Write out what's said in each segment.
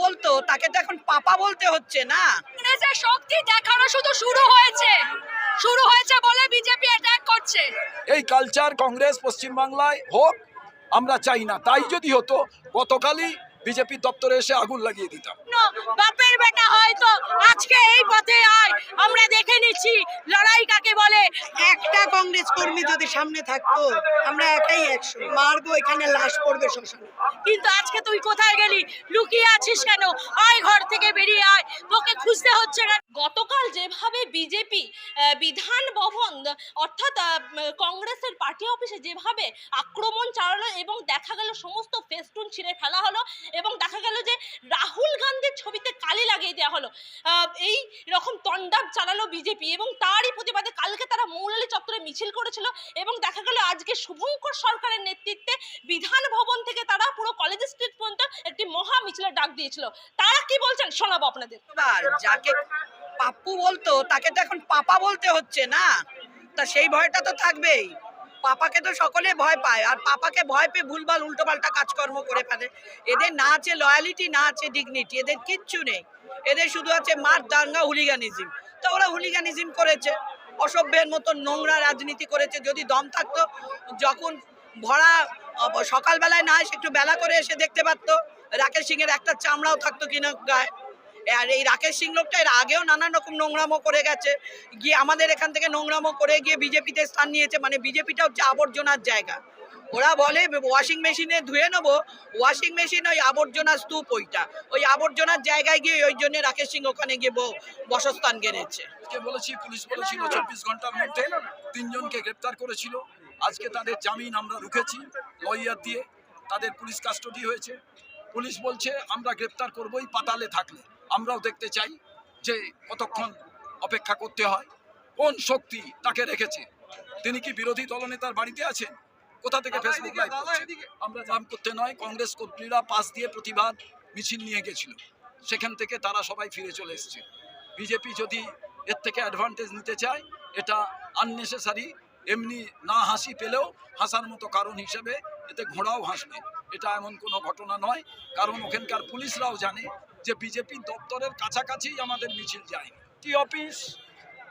বলতো তাকে তো এখন পাপা বলতে হচ্ছে না। কংগ্রেসের শক্তি দেখানো শুধু শুরু হয়েছে। শুরু হয়েছে বলে বিজেপি অ্যাটাক করছে। এই কালচার কংগ্রেস পশ্চিমবাংলায় হোক আমরা চাই না। তাই যদি হতো গতকালই বিজেপি দপ্তরে এসে আগুন লাগিয়ে দিতাম। বাপের বেটা হয়তো আজকে এই পথে আয় আমরা দেখে নিচ্ছি লড়াই কাকে বলে? একটা কংগ্রেস কর্মী যদি সামনে থাকতো আমরা একাই একশো মারবো এখানে লাশ পড়বে শ্মশানে। কিন্তু আজকে তুই কোথায় গেলি? লুকিয়ে আছিস কেন? আয় ঘর থেকে বেরিয়ে আয়। তোকে খুঁজতে হচ্ছে না। গতকাল যেভাবে বিজেপি বিধান ভবন অর্থাৎ কংগ্রেসের পার্টি অফিসে যেভাবে আক্রমণ চালালো এবং দেখা গেল সমস্ত ফেস্টুন ছিঁড়ে ফেলা হলো এবং দেখা গেল যে রাহুল ছবিতে কালি লাগিয়ে দেওয়া হলো। এই রকম তন্ডাব চালালো বিজেপি এবং তারই প্রতিবাদে কালকে তারা মৌলালী চত্বরে মিছিল করেছিল এবং দেখা গেল আজকে শুভঙ্কর সরকারের নেতৃত্বে বিধান ভবন থেকে তারা পুরো কলেজ স্ট্রিট পর্যন্ত একটি মহা মিছিলের ডাক দিয়েছিল। তারা কি বলছেন শোনাবো আপনাদের? যাকে পাপ্পু বলতো, তাকে তো এখন পাপা বলতে হচ্ছে না। তা সেই ভয়টা তো থাকবেই। পাপাকে তো সকলে ভয় পায়, আর পাপাকে ভয় পেয়ে ভুলভাল উল্টোপাল্টা কাজকর্ম করে ফেলে। এদের না আছে লয়ালিটি না আছে ডিগনিটি এদের কিচ্ছু নেই। এদের শুধু আছে মার দাঙ্গা হুলিগানিজম তো ওরা হুলিগানিজম করেছে। অসভ্যের মতো নোংরা রাজনীতি করেছে। যদি দম থাকতো, যখন ভরা, সকালবেলায় না এসে একটু বেলা করে এসে দেখতে পারতো, রাকেশ সিংয়ের একটা চামড়াও থাকতো কিনা গায়ে। আর এই রাকেশ সিং লোকটা এর আগেও নানান রকম নোংরামো করে গেছে। গিয়ে আমাদের এখান থেকে নোংরামো করে গিয়ে বিজেপিতে স্থান নিয়েছে মানে বিজেপিটা হচ্ছে আবর্জনার জায়গা। ওরা বলে ওয়াশিং মেশিনে ধুয়ে নেব, ওয়াশিং মেশিন ওই আবর্জনা স্তূপ ওইটা। ওই আবর্জনার জায়গায় গিয়ে ওই জন্য রাকেশ সিং ওখানে গিয়ে বসস্থান গেড়েছে। বলেছি? পুলিশ চব্বিশ তিনজনকে গ্রেপ্তার করেছিল। আজকে তাদের জামিন আমরা রুখেছি লয়ার দিয়ে। তাদের পুলিশ কাস্টডি হয়েছে। পুলিশ বলছে, আমরা গ্রেপ্তার করবই, পাতালে থাকলে। আমরাও দেখতে চাই যে কতক্ষণ অপেক্ষা করতে হয় কোন শক্তি তাকে রেখেছে তিনি কি বিরোধী দলনেতার বাড়িতে আছেন কোথা থেকে ফেসবুক লাইভ আমরা জাম করতে নয় কংগ্রেস কর্মীরা পাশ দিয়ে প্রতিবাদ মিছিল নিয়ে গেছিল। সেখান থেকে তারা সবাই ফিরে চলে এসছে। বিজেপি যদি এর থেকে অ্যাডভান্টেজ নিতে চায় এটা আননেসেসারি এমনি না হাসি পেলেও হাসার মতো কারণ হিসেবে এতে ঘোড়াও হাসবে। এটা এমন কোনো ঘটনা নয়। কারণ ওখানকার পুলিশরাও জানে যে বিজেপি দপ্তরের কাছাকাছি আমাদের মিছিল যায় টি অফিস?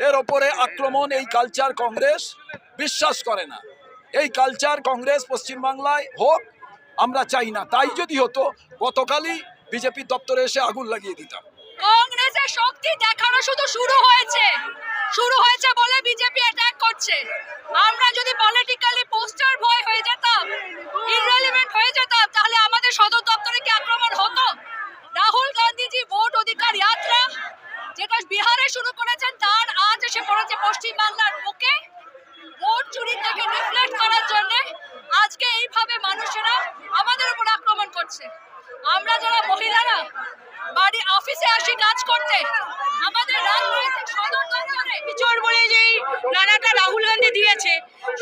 এর ওপরে আক্রমণ এই কালচার কংগ্রেস বিশ্বাস করে না। এই কালচার কংগ্রেস পশ্চিমবাংলায় হোক, আমরা চাই না। তাই যদি হতো, গতকালই বিজেপি দপ্তরে এসে আগুন লাগিয়ে দিতাম। কংগ্রেসের শক্তি দেখানো শুধু শুরু হয়েছে। শুরু হয়েছে বলে বিজেপি অ্যাটাক করছে। আমরা যদি পলিটিক্যালি পোস্টার ভয় হয়ে যেতাম ইররেলিভেন্ট হয়ে যেতাম তাহলে আমাদের সদর দপ্তরে কি আক্রমণ হতো রাহুল গান্ধীজি ভোট অধিকার যাত্রা যেটা বিহারে শুরু করেছেন তার আজ এসে পড়েছে পশ্চিমবাংলার বুকে। ভোট চুরি থেকে রিফ্লেক্ট করার জন্য আজকে এইভাবে মানুষেরা আমাদের উপর আক্রমণ করছে। আমরা যারা মহিলারা, বাড়ি অফিসে আসি কাজ করতে, আমাদের রাজনৈতিক সদর দপ্তরে চোর বলে যেই নানাটা রাহুল গান্ধী দিয়েছে,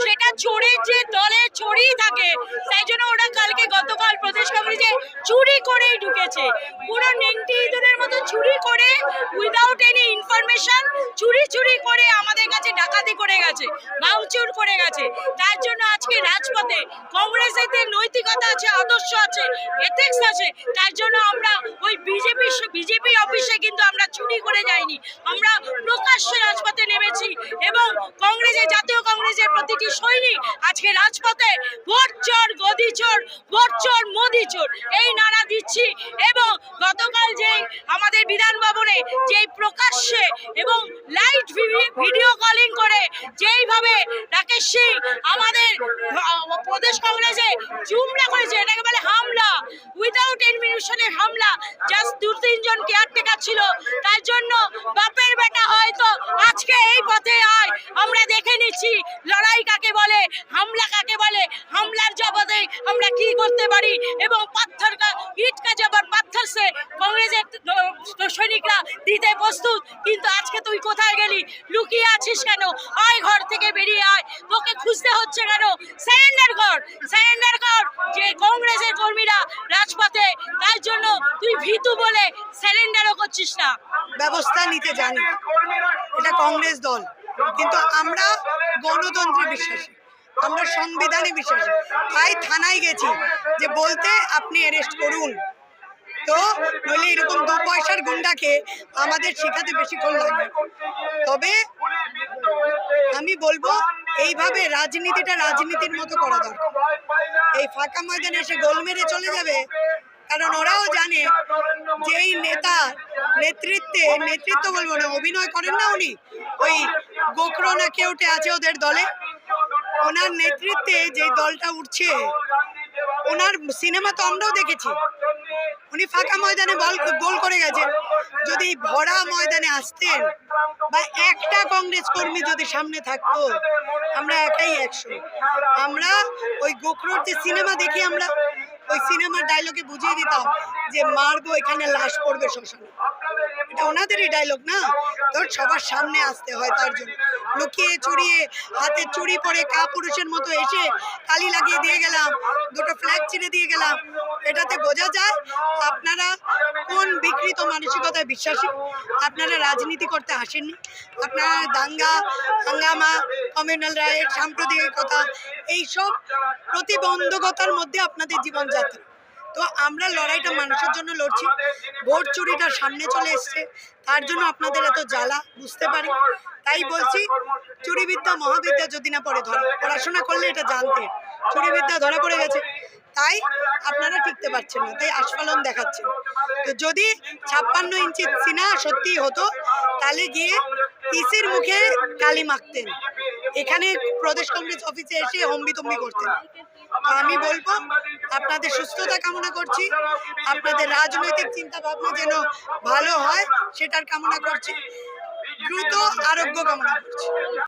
সেটা চোরের যে দলে চোরই থাকে তাই জন্য ওরা কালকে গতকাল প্রদেশ কংগ্রেসে চুরি করেই ঢুকেছে। পুরো নেংটি ইঁদুরের মতো চুরি করে উইদাউট এনি ইনফরমেশন চুরি চুরি করে আমাদের কাছে ডাকাতি করে গেছে, ভাঙচুর করে গেছে। তার জন্য আজকে রাজপথে কংগ্রেসের নৈতিকতা আছে, আদর্শ আছে এথিক্স আছে, তার জন্য আমরা ওই বিজেপি বিজেপি অফিসে কিন্তু আমরা চুরি করে যাইনি। আমরা প্রকাশ্যে রাজপথে নেমেছি এবং কংগ্রেসের জাতীয় প্রতিটি সৈনিক, আজকে রাজপথে ভোট চোর গদি চোর ভোট চোর মোদি চোর এই নারা দিচ্ছি এবং গতকাল যে আমাদের বিধান ভবনে যেই প্রকাশ্যে এবং লাইট ভিডিও কলিং করে যেইভাবে রাকেশ সিং আমাদের প্রদেশ কংগ্রেসে চুমড়া করেছে, এটাকে বলে হামলা উইদাউট এডমিশনের হামলা জাস্ট দু তিনজন কেয়ারটেকার ছিল, তার জন্য বাপের বেটা হয়তো আজকে এই পথে আয়। আমরা দেখে নিচ্ছি, লড়াই কাকে বলে, হামলা কাকে বলে, হামলার জবাবে আমরা কি করতে পারি এবং পাথর কা ইট কা জবাব পাথর সে কংগ্রেসের সৈনিকরা দিতে প্রস্তুত। কিন্তু আজকে তুই কোথায় গেলি? লুকিয়ে আছিস কেন? আয় ঘর থেকে বেরিয়ে আয়। তোকে খুঁজতে হচ্ছে কেন? স্যারেন্ডার কর স্যারেন্ডার কর। যে কংগ্রেসের কর্মীরা রাজপথে, তার জন্য তুই ভীতু বলে স্যারেন্ডারও করছিস না। ব্যবস্থা নিতে জানি। এটা কংগ্রেস দল। কিন্তু আমরা গণতন্ত্রে বিশ্বাসী, আমরা সংবিধানে বিশ্বাসী। তাই থানায় গেছি যে বলতে আপনি অ্যারেস্ট করুন। তো নইলে এরকম দু পয়সার গুন্ডাকে আমাদের শেখাতে বেশিক্ষণ লাগবে। তবে আমি বলব, এইভাবে রাজনীতিটা রাজনীতির মতো করা দরকার। এই ফাঁকা ময়দানে এসে গোল মেরে চলে যাবে, কারণ ওরাও জানে যে এই নেতা নেতৃত্বে, নেতৃত্ব বলব না, অভিনয় করেন না উনি, ওই গোকরো না কেউটে আছে ওদের দলে? ওনার নেতৃত্বে যে দলটা উঠছে, ওনার সিনেমা তো আমরাও দেখেছি। উনি ফাঁকা ময়দানে বল গোল করে গেছেন। যদি ভরা ময়দানে আসতেন বা একটা কংগ্রেস কর্মী যদি সামনে থাকতো, আমরা একাই একশো। আমরা ওই গোখরোর যে সিনেমা দেখি আমরা, ওই সিনেমার ডায়লগে বুঝিয়ে দিতাম যে মারবো, এখানে লাশ পড়বে শ্মশানে। এটা ওনাদেরই ডায়লগ না? তোর সবার সামনে আসতে হয় তার জন্য। লুকিয়ে চুরিয়ে, হাতে চুরি পরে কা পুরুষের মতো এসে কালি লাগিয়ে দিয়ে গেলাম, দুটো ফ্ল্যাগ ছিঁড়ে দিয়ে গেলাম। এটাতে বোঝা যায় আপনারা কোন বিকৃত মানসিকতায় বিশ্বাসী? আপনারা রাজনীতি করতে আসেননি? আপনারা দাঙ্গা, হাঙ্গামা, কমিউনাল রাইট সাম্প্রদায়িকতা, এইসব প্রতিবন্ধকতার মধ্যে আপনাদের জীবনযাত্রা। তো আমরা লড়াইটা মানুষের জন্য লড়ছি। ভোট চুরিটা সামনে চলে এসছে। তার জন্য আপনাদের এত জ্বালা, বুঝতে পারি। তাই বলছি, চুরিবিদ্যা মহাবিদ্যা যদি না পড়ে, ধরা পড়াশোনা করলে এটা জানতেন চুরিবিদ্যা ধরা পড়ে গেছে। তাই আপনারা টিকতে পারছেন না, তাই আস্ফালন দেখাচ্ছেন। তো যদি ছাপ্পান্ন ইঞ্চি সিনা সত্যি হতো, তাহলে গিয়ে ইসির মুখে কালি মাখতেন? এখানে প্রদেশ কংগ্রেস অফিসে এসে হম্বিতম্বি করতেন। আমি বলব, আপনাদের সুস্থতা কামনা করছি। আপনাদের রাজনৈতিক চিন্তা ভাবনা যেন ভালো হয়, সেটার কামনা করছি। দ্রুত আরোগ্য কামনা করছি।